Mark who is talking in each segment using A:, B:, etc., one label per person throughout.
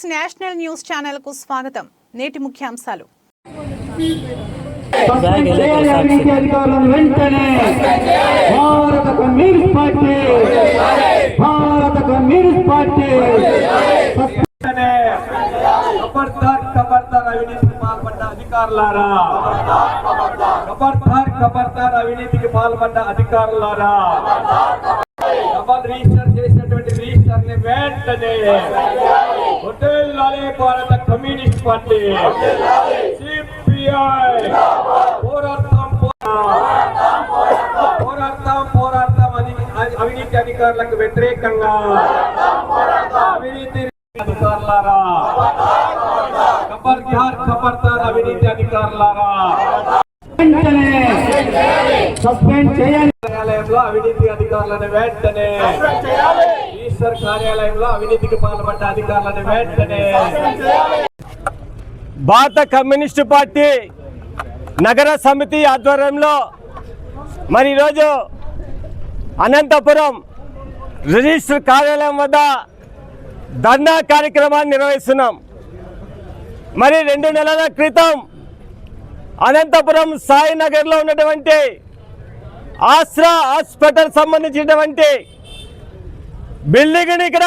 A: Six national news ఛానల్కు స్వాగతం. నేటి ముఖ్యాంశాలు.
B: భారత కమ్యూనిస్ట్ పార్టీ భారత కమ్యూనిస్ట్ పార్టీ
C: ఖబర్దార్ ఖబర్దార్ అవినీతికి పాల్పడ్డ అధికారులారా ఖబర్దార్ ఖబర్దార్ అవినీతికి పాల్పడ్డ అధికారులారా డబల్ రిజిస్టర్ చేసినటువంటి రిజిస్టర్ని వెంటనే హోటల్ లాలే భారత కమ్యూనిస్ట్ పార్టీ. సిపిఐ. పోరాటం పోరాటం పోరాటం పోరాటం అని అవినీతి అధికారులకు వ్యతిరేకంగా. అవినీతి అధికారులారా. ఖబర్దార్ ఖబర్దార్ అవినీతి అధికారులారా.
B: సస్పెండ్ చేయాలి.
C: కార్యాలయంలో అవినీతి అధికారులను వెంటనే. ఈశ్వర్ కార్యాలయంలో అవినీతికి పాల్పడ్డ అధికారులను వెంటనే
D: భారత కమ్యూనిస్టు పార్టీ నగర సమితి ఆధ్వర్యంలో మరి ఈరోజు అనంతపురం రిజిస్టర్ కార్యాలయం వద్ద ధర్నా కార్యక్రమాన్ని నిర్వహిస్తున్నాం. మరి రెండు నెలల క్రితం అనంతపురం సాయి నగర్లో ఉన్నటువంటి ఆశ్రా హాస్పిటల్ సంబంధించినటువంటి బిల్డింగ్ని ఇక్కడ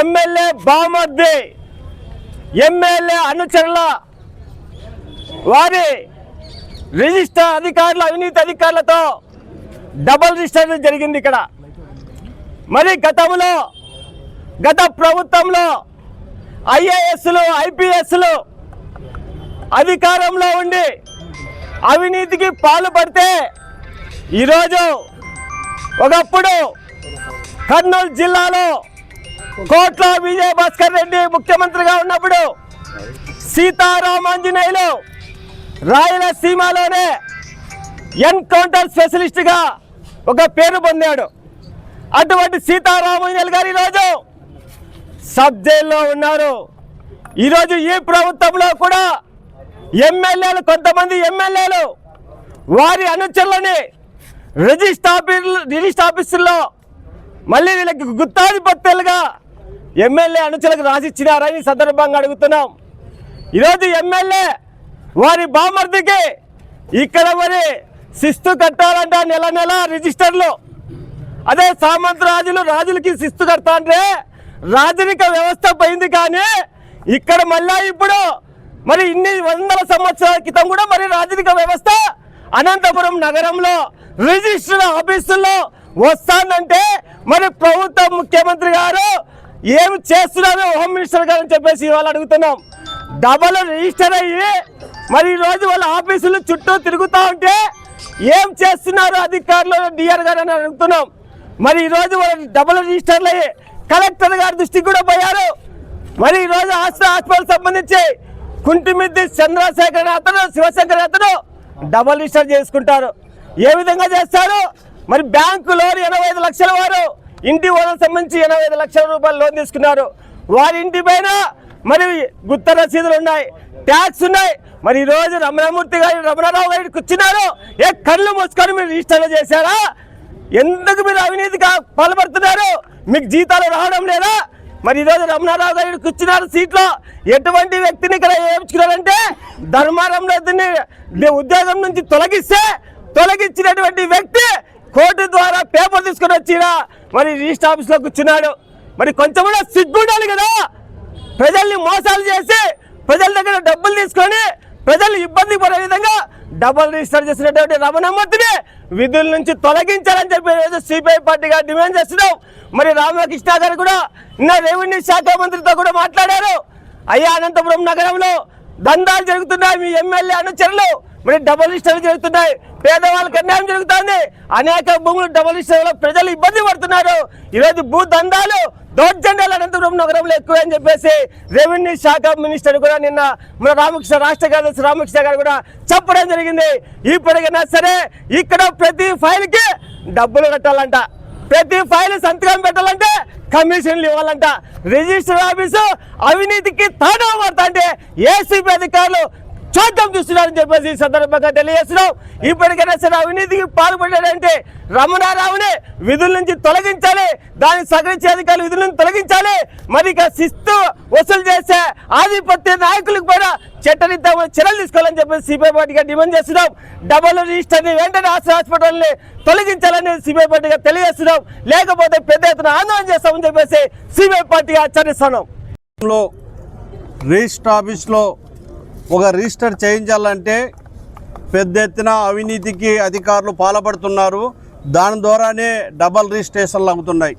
D: ఎమ్మెల్యే బామర్ది ఎమ్మెల్యే అనుచరుల వారి రిజిస్టర్ అధికారుల అవినీతి అధికారులతో డబల్ రిజిస్టర్ జరిగింది ఇక్కడ. మరి గతంలో గత ప్రభుత్వంలో ఐఏఎస్లు ఐపీఎస్లు అధికారంలో ఉండి అవినీతికి పాల్పడితే ఈరోజు ఒకప్పుడు కర్నూలు జిల్లాలో కోట్ల విజయ భాస్కర్ రెడ్డి ముఖ్యమంత్రిగా ఉన్నప్పుడు సీతారామాంజనేయులు రాయలసీమలోనే ఎన్కౌంటర్ స్పెషలిస్ట్గా ఒక పేరు పొందాడు. అటువంటి సీతారామాంజనేయులు గారు ఈరోజు సబ్ జైల్లో ఉన్నారు. ఈరోజు ఈ ప్రభుత్వంలో కూడా ఎమ్మెల్యేలు కొంతమంది ఎమ్మెల్యేలు వారి అనుచరులని రిజిస్టర్ ఆఫీస్ రిజిస్టర్ ఆఫీసుల్లో మళ్ళీ వీళ్ళకి గుత్తాధిపత్యాలుగా ఎమ్మెల్యే అనుచరులకు రాసిచ్చినారని సందర్భంగా అడుగుతున్నాం. ఈరోజు ఎమ్మెల్యే వారి బామర్దికి ఇక్కడ మరి శిస్తు కట్టాలంట నెల నెల రిజిస్టర్లు. అదే సామంత రాజులు రాజులకి శిస్తు కడతా అంటే రాజరిక వ్యవస్థ పోయింది కానీ ఇక్కడ మళ్ళా ఇప్పుడు మరి ఇన్ని వందల సంవత్సరాల క్రితం కూడా మరి రాజరిక వ్యవస్థ అనంతపురం నగరంలో రిజిస్టర్ ఆఫీసుల్లో వస్తానంటే మరి ప్రభుత్వ ముఖ్యమంత్రి గారు ఏం చేస్తున్నారు హోమ్ మినిస్టర్ గారు అని చెప్పేసి ఇవాళ అడుగుతున్నాం. డబల్ రిజిస్టర్ అయ్యి మరి ఈరోజు వాళ్ళ ఆఫీసులు చుట్టూ తిరుగుతూ ఉంటే ఏం చేస్తున్నారు అధికారులు డిఆర్ గారు అని అడుగుతున్నాం. మరి ఈరోజు వాళ్ళు డబల్ రిజిస్టర్లు అయ్యి కలెక్టర్ గారి దృష్టికి కూడా పోయారు. మరి ఈరోజు రోజు ఆస్ట్రా హాస్పిటల్ సంబంధించి కుంటిమిద్ది చంద్రశేఖర్ అతను శివశంకర్ అతను డబల్ రిజిస్టర్ చేసుకుంటారు. ఏ విధంగా చేస్తారు? మరి బ్యాంకు లోన్ ఎనభై ఐదు లక్షల వారు ఇంటి ఓనర్ సంబంధించి ఎనభై ఐదు లక్షల రూపాయలు లోన్ తీసుకున్నారు. వారి ఇంటి పైన మరి గుత్త రసీదులు ఉన్నాయి ట్యాక్స్ ఉన్నాయి. మరి ఈరోజు రమణమూర్తి గారు రమణారావు గారికి కూర్చున్నారు ఏ కళ్ళు మూసుకొని మీరు రిజిస్టర్లు చేశారా? ఎందుకు మీరు అవినీతిగా పాల్పడుతున్నారు? మీకు జీతాలు రావడం లేదా? మరి ఈరోజు రమణారావు గారు కూర్చున్నారు సీట్లో. ఎటువంటి వ్యక్తిని ఇక్కడ ఏమించుకున్నారంటే ధర్మారంలో ఉద్యోగం నుంచి తొలగిస్తే తొలగించినటువంటి వ్యక్తి కోర్టు ద్వారా పేపర్ తీసుకొని వచ్చినా మరి రిజిస్టర్ ఆఫీస్లో కూర్చున్నాడు. మరి కొంచెం కూడా సిగ్గు ఉండాలి కదా. ప్రజల్ని మోసాలు చేసి ప్రజల దగ్గర డబ్బులు తీసుకొని ప్రజలు ఇబ్బంది పడే విధంగా డబల్ రిజిస్టర్ చేసినటువంటి రమణమూర్తిని విధుల నుంచి తొలగించాలని చెప్పి ఈరోజు సిపిఐ పార్టీగా డిమాండ్ చేస్తున్నాం. మరి రామకృష్ణ గారు కూడా నిన్న రెవెన్యూ శాఖ మంత్రితో కూడా మాట్లాడారు. అయ్యా అనంతపురం నగరంలో దందాలు జరుగుతున్నాయి. మీ ఎమ్మెల్యే అనుచరులు మరి డబల్ రిజిస్టర్లు జరుగుతున్నాయి. పేదవాళ్ళకి అన్యాయం జరుగుతుంది. అనేక భూములు డబుల్ రిజిస్టర్లో ప్రజలు ఇబ్బంది పడుతున్నారు. ఈరోజు భూ దందాలు దౌర్జన్యాలు అనంతపురం నగరంలో ఎక్కువ అని చెప్పేసి రెవెన్యూ శాఖ మినిస్టర్ కూడా నిన్న మన రామకృష్ణ రాష్ట్ర కార్యదర్శి రామకృష్ణ గారు కూడా చెప్పడం జరిగింది. ఇప్పటికైనా సరే ఇక్కడ ప్రతి ఫైల్కి డబ్బులు కట్టాలంట. ప్రతి ఫైల్ సంతకం పెట్టాలంటే కమిషన్లు ఇవ్వాలంట. రిజిస్టర్ ఆఫీసు అవినీతికి తాడా పడతా అంటే ఏసీపీ అధికారులు
C: చూద్దాం చూస్తున్నారని చెప్పేసి ఈ సందర్భంగా తెలియజేస్తున్నాం. ఇప్పటికైనా సరే అవినీతికి పాల్పడ్డాడంటే రమణారావునే విధుల నుంచి తొలగించాలి. దాని సగరించే అధికారులు విధుల నుంచి తొలగించాలి. మరి ఇక శిస్తు వసూలు చేసే ఆధిపత్య నాయకులకు కూడా చట్టరీత్యా చర్యలు తీసుకోవాలని చెప్పేసి సిబిఐ పార్టీగా డిమాండ్ చేస్తున్నాం. డబుల్ రిజిస్టర్ని వెంటనే ఆశ్ర హాస్పిటల్ని తొలగించాలని సిబిఐ పార్టీగా తెలియజేస్తున్నాం. లేకపోతే పెద్ద ఎత్తున ఆందోళన చేస్తామని చెప్పేసి సిబిఐ పార్టీగా హెచ్చరిస్తున్నాం.
E: లో రిజిస్టర్ ఆఫీస్లో ఒక రిజిస్టర్ చేయించాలంటే పెద్ద ఎత్తున అవినీతికి అధికారులు పాల్పడుతున్నారు. దాని ద్వారానే డబల్ రిజిస్ట్రేషన్లు అవుతున్నాయి.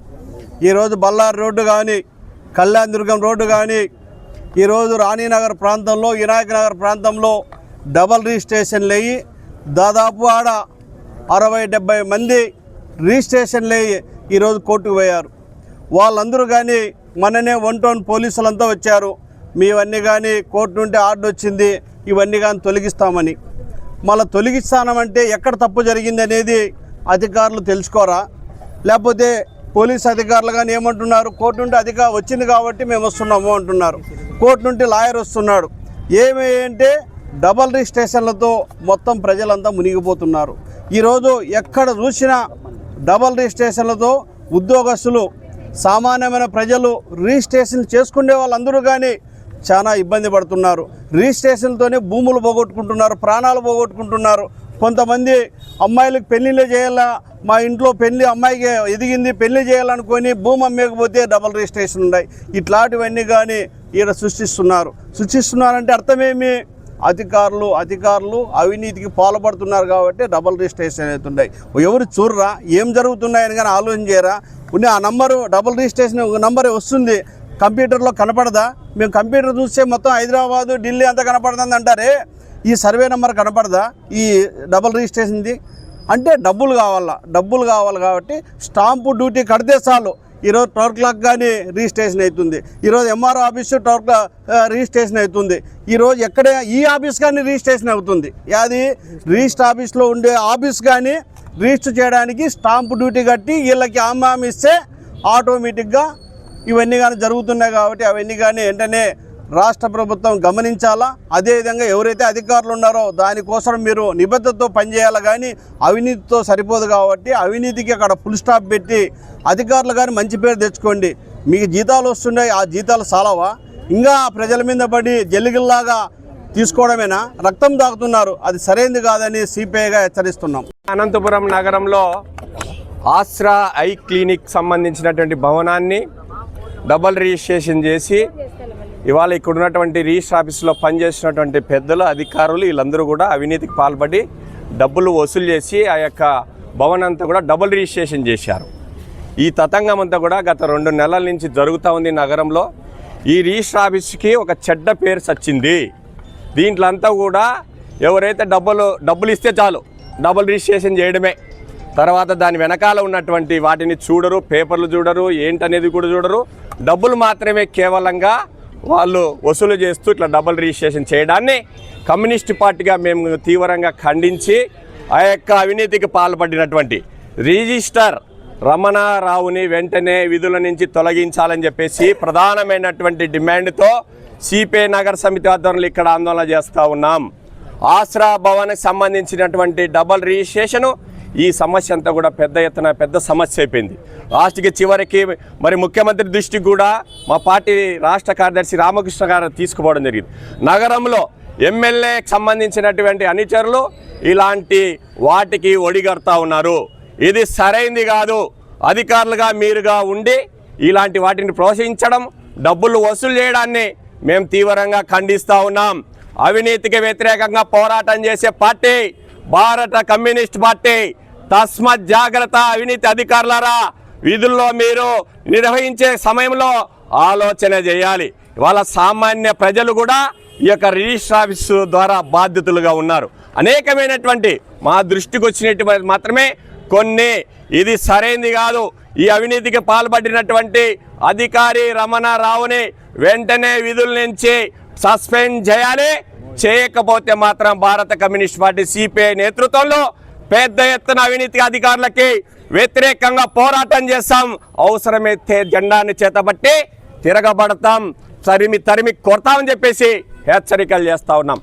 E: ఈరోజు బళ్ళారి రోడ్డు కానీ కళ్యాణ్ దుర్గం రోడ్డు కానీ ఈరోజు రాణీనగర్ ప్రాంతంలో వినాయక నగర్ ప్రాంతంలో డబల్ రిజిస్ట్రేషన్లు అయ్యి దాదాపు ఆడ అరవై డెబ్బై మంది రిజిస్ట్రేషన్లు అయ్యి ఈరోజు కోర్టుకు పోయారు. వాళ్ళందరూ కానీ మననే వన్ టౌన్ పోలీసులంతా వచ్చారు. మీవన్నీ కానీ కోర్టు నుండి ఆర్డర్ వచ్చింది ఇవన్నీ కానీ తొలగిస్తామని. మళ్ళీ తొలగిస్తామంటే ఎక్కడ తప్పు జరిగింది అనేది అధికారులు తెలుసుకోరా? లేకపోతే పోలీస్ అధికారులు కానీ ఏమంటున్నారు? కోర్టు నుండి అధిక వచ్చింది కాబట్టి మేము వస్తున్నాము అంటున్నారు. కోర్టు నుండి లాయర్ వస్తున్నాడు. ఏమి అంటే డబల్ రిజిస్ట్రేషన్లతో మొత్తం ప్రజలంతా మునిగిపోతున్నారు. ఈరోజు ఎక్కడ చూసినా డబల్ రిజిస్ట్రేషన్లతో ఉద్యోగస్తులు సామాన్యమైన ప్రజలు రిజిస్ట్రేషన్ చేసుకునే వాళ్ళందరూ కానీ చాలా ఇబ్బంది పడుతున్నారు. రిజిస్ట్రేషన్తోనే భూములు పోగొట్టుకుంటున్నారు ప్రాణాలు పోగొట్టుకుంటున్నారు. కొంతమంది అమ్మాయిలకు పెళ్ళిళ్ళే చేయాలా? మా ఇంట్లో పెళ్ళి అమ్మాయికి ఎదిగింది పెళ్ళి చేయాలనుకొని భూమి అమ్మేకపోతే డబల్ రిజిస్ట్రేషన్ ఉన్నాయి. ఇట్లాంటివన్నీ కానీ ఈడ సృష్టిస్తున్నారు. సృష్టిస్తున్నారంటే అర్థమేమి? అధికారులు అధికారులు అవినీతికి పాల్పడుతున్నారు కాబట్టి డబల్ రిజిస్ట్రేషన్ అవుతున్నాయి. ఎవరు చూడరా? ఏం జరుగుతున్నాయని కానీ ఆలోచన చేయరా ఉన్న ఆ నంబరు డబుల్ రిజిస్ట్రేషన్ ఒక నంబర్ వస్తుంది. కంప్యూటర్లో కనపడదా? మేము కంప్యూటర్ చూస్తే మొత్తం హైదరాబాదు ఢిల్లీ అంతా కనపడుతుంది అంటారే ఈ సర్వే నెంబర్ కనపడదా? ఈ డబుల్ రిజిస్ట్రేషన్ది? అంటే డబ్బులు కావాలా? డబ్బులు కావాలి కాబట్టి స్టాంపు డ్యూటీ కడితే చాలు. ఈరోజు టవర్ క్లాక్ కానీ రిజిస్ట్రేషన్ అవుతుంది. ఈరోజు ఎంఆర్ఓ ఆఫీస్ టవర్ రిజిస్ట్రేషన్ అవుతుంది. ఈరోజు ఎక్కడ ఈ ఆఫీస్ కానీ రిజిస్ట్రేషన్ అవుతుంది. అది రిజిస్టర్ ఆఫీస్లో ఉండే ఆఫీస్ కానీ రిజిస్టర్ చేయడానికి స్టాంపు డ్యూటీ కట్టి వీళ్ళకి ఆమాం ఇస్తే ఆటోమేటిక్గా ఇవన్నీ కానీ జరుగుతున్నాయి కాబట్టి అవన్నీ కానీ వెంటనే రాష్ట్ర ప్రభుత్వం గమనించాలా? అదేవిధంగా ఎవరైతే అధికారులు ఉన్నారో దానికోసం మీరు నిబద్ధతతో పనిచేయాలి కానీ అవినీతితో సరిపోదు కాబట్టి అవినీతికి అక్కడ ఫుల్ స్టాప్ పెట్టి అధికారులు కానీ మంచి పేరు తెచ్చుకోండి. మీకు జీతాలు వస్తున్నాయి ఆ జీతాలు చాలవా ఇంకా ప్రజల మీద పడి జల్లిగిల్లాగా తీసుకోవడమేనా? రక్తం దాగుతున్నారు అది సరైనది కాదని సిపిఐగా హెచ్చరిస్తున్నాం.
C: అనంతపురం నగరంలో ఆశ్రా ఐ క్లినిక్ సంబంధించినటువంటి భవనాన్ని డబల్ రిజిస్ట్రేషన్ చేసి ఇవాళ ఇక్కడ ఉన్నటువంటి రిజిస్టర్ ఆఫీసులో పనిచేసినటువంటి పెద్దలు అధికారులు వీళ్ళందరూ కూడా అవినీతికి పాల్పడి డబ్బులు వసూలు చేసి ఆ యొక్క భవనం అంతా కూడా డబుల్ రిజిస్ట్రేషన్ చేశారు. ఈ తతంగం అంతా కూడా గత రెండు నెలల నుంచి జరుగుతూ ఉంది నగరంలో. ఈ రిజిస్టర్ ఆఫీస్కి ఒక చెడ్డ పేరు సచ్చింది. దీంట్లో అంతా కూడా ఎవరైతే డబ్బులు డబ్బులు ఇస్తే చాలు డబుల్ రిజిస్ట్రేషన్ చేయడమే. తర్వాత దాని వెనకాల ఉన్నటువంటి వాటిని చూడరు పేపర్లు చూడరు ఏంటనేది కూడా చూడరు. డబ్బులు మాత్రమే కేవలంగా వాళ్ళు వసూలు చేస్తూ ఇట్లా డబుల్ రిజిస్ట్రేషన్ చేయడాన్ని కమ్యూనిస్ట్ పార్టీగా మేము తీవ్రంగా ఖండించి ఆ యొక్క అవినీతికి పాల్పడినటువంటి రిజిస్టర్ రమణారావుని వెంటనే విధుల నుంచి తొలగించాలని చెప్పేసి ప్రధానమైనటువంటి డిమాండ్తో సిపిఐ నగర సమితి ఆధ్వర్యంలో ఇక్కడ ఆందోళన చేస్తూ ఉన్నాం. ఆశ్రా భవన్కి సంబంధించినటువంటి డబల్ రిజిస్ట్రేషను ఈ సమస్య అంతా కూడా పెద్ద ఎత్తున పెద్ద సమస్య అయిపోయింది. లాస్ట్కి చివరికి మరి ముఖ్యమంత్రి దృష్టికి కూడా మా పార్టీ రాష్ట్ర కార్యదర్శి రామకృష్ణ గారు తీసుకుపోవడం జరిగింది. నగరంలో ఎమ్మెల్యేకి సంబంధించినటువంటి అనుచరులు ఇలాంటి వాటికి ఒడిగడతా ఉన్నారు. ఇది సరైంది కాదు. అధికారులుగా మీరుగా ఉండి ఇలాంటి వాటిని ప్రోత్సహించడం డబ్బులు వసూలు చేయడాన్ని మేము తీవ్రంగా ఖండిస్తూ ఉన్నాం. అవినీతికి వ్యతిరేకంగా పోరాటం చేసే పార్టీ భారత కమ్యూనిస్ట్ పార్టీ తస్మత్ జాగ్రత్త అవినీతి అధికారులారా విధుల్లో మీరు నిర్వహించే సమయంలో ఆలోచన చేయాలి. ఇవాళ సామాన్య ప్రజలు కూడా ఈ యొక్క రిజిస్టర్ ఆఫీసు ద్వారా బాధ్యతలుగా ఉన్నారు. అనేకమైనటువంటి మా దృష్టికి వచ్చినటువంటి మాత్రమే కొన్ని ఇది సరైంది కాదు. ఈ అవినీతికి పాల్పడినటువంటి అధికారి రమణ రావుని వెంటనే విధుల నుంచి సస్పెండ్ చేయాలి. చేయకపోతే మాత్రం భారత కమ్యూనిస్ట్ పార్టీ సిపిఐ నేతృత్వంలో పెద్ద ఎత్తున అవినీతి అధికారులకి వ్యతిరేకంగా పోరాటం చేస్తాం. అవసరమైతే జెండాన్ని చేతబట్టి తిరగబడతాం. తరిమి తరిమి కొడతామని చెప్పేసి హెచ్చరికలు చేస్తా ఉన్నాం.